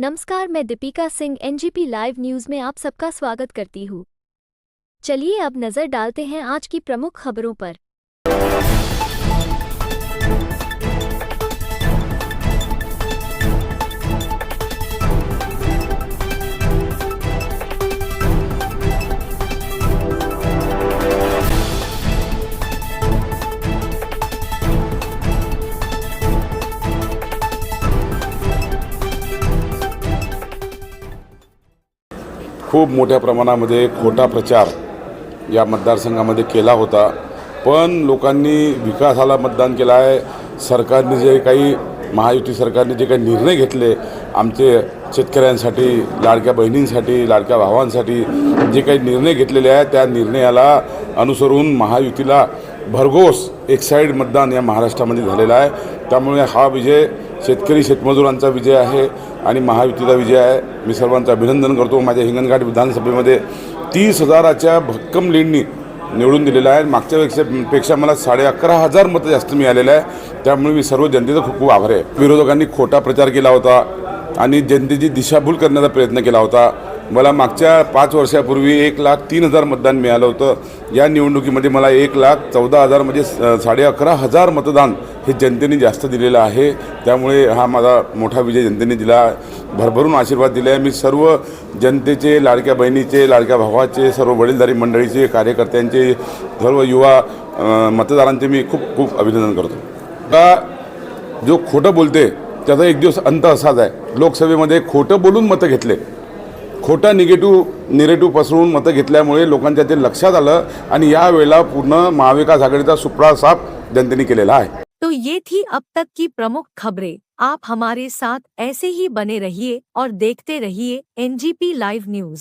नमस्कार मैं Deepika Singh NGP live news में आप सबका स्वागत करती हूँ। चलिए अब नजर डालते हैं आज की प्रमुख खबरों पर। खूप मोठ्या प्रमाणामध्ये खोटा प्रचार या मतदारसंघामध्ये केला होता. पण लोकांनी विकासाला मतदान केलं आहे. सरकारने जे काही महायुती सरकारने जे काही निर्णय घेतले आमचे शेतकऱ्यांसाठी लाडक्या बहिणींसाठी लाडक्या भावांसाठी जे काही निर्णय घेतलेले आहेत त्या निर्णयाला अनुसरून महायुतीला भरघोस एक साईड मतदान या महाराष्ट्रामध्ये झालेलं आहे. त्यामुळे हा विजय शेतकरी शेतमजुरांचा विजय आहे आणि महायुतीचा विजय आहे. मी सर्वांचं अभिनंदन करतो. माझ्या हिंगणघाट विधानसभेमध्ये तीस हजाराच्या भक्कम लीडनी निवडून दिलेलं आहे मागच्या पेक्षा पेक्षा मला साडे अकरा हजार मतं जास्त मिळालेलं आहे. त्यामुळे मी सर्व जनतेचा खूप खूप आभार आहे. विरोधकांनी खोटा प्रचार केला होता आणि जनतेची दिशाभूल करण्याचा प्रयत्न केला होता. मला मागच्या पाच वर्षापूर्वी एक लाख तीन हजार मतदान मिळालं होतं. या निवडणुकीमध्ये मला एक लाख चौदा हजार म्हणजे स- साडे अकरा हजार मतदान हे जनतेने जास्त दिलेलं आहे. त्यामुळे हा माझा मोठा विजय जनतेने दिला. भरभरून आशीर्वाद दिले आहे मी सर्व जनतेचे लाडक्या बहिणीचे लाडक्या भावाचे सर्व वडीलधारी मंडळीचे कार्यकर्त्यांचे सर्व युवा मतदारांचे मी खूप खूप अभिनंदन करतो. का जो खोटं बोलते त्याचा एक दिवस अंत असाच आहे. लोकसभेमध्ये खोटं बोलून मतं घेतले. खोटा निगेटिव्ह निरेटिव्ह पसरवून मतं घेतल्यामुळे लोकांच्या ते लक्षात आलं आणि यावेळेला पूर्ण महाविकास आघाडीचा सुपडा साफ जनतेने केलेला आहे. तो ये थी अब तक की प्रमुख खबरें। आप हमारे साथ ऐसे ही बने रहिए और देखते रहिए एनजीपी लाइव न्यूज